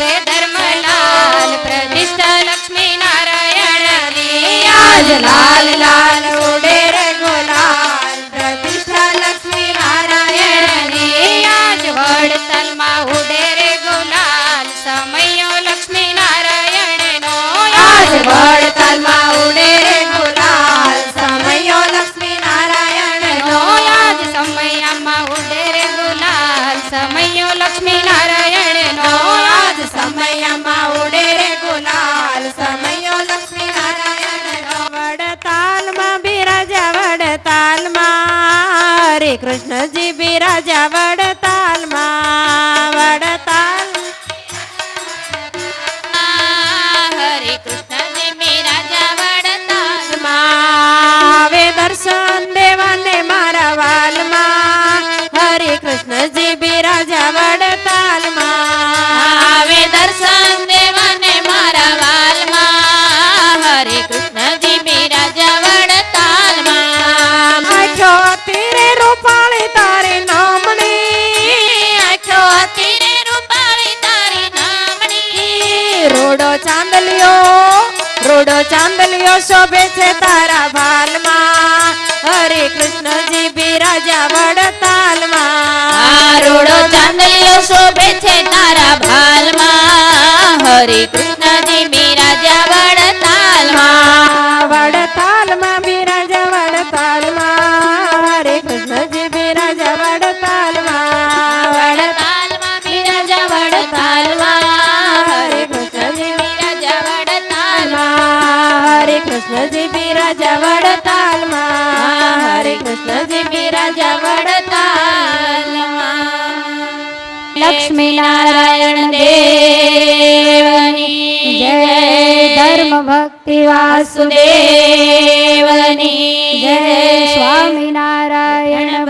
રાધે ધર્મલાલ પ્રતિષ્ઠા લક્ષ્મી નારાયણ રિયાજ લાલ લાલ ઉડે રઘુલાલ પ્રતિષ્ઠા લક્ષ્મી નારાયણ રિયાજ વડતલમાં ઉડે રે ગુલાલ સમયો લક્ષ્મી નારાયણ નો આજ વડતલમાં ઉડે રે ગુલાલ સમયો લક્ષ્મી નારાયણ નો લક્ષ્મી નારાયણ નો કૃષ્ણજી બિરાજા રોડો ચાંદલિયો રોડો ચાંદલિયો શોભે છે તારા ભાલમાં હરે કૃષ્ણજી બિરાજા વડતાલમાં. રોડો ચાંદલિયો શોભે છે તારા ભાલમાં હરે કૃષ્ણજી કૃષ્ણજી બિરાજા વડતાલમાં. હરે કૃષ્ણજી બિરાજા વડતાલમાં. લક્ષ્મી નારાયણ દેવની જય. ધર્મ ભક્તિ વાસુદેવ દેવની જય સ્વામિનારાયણ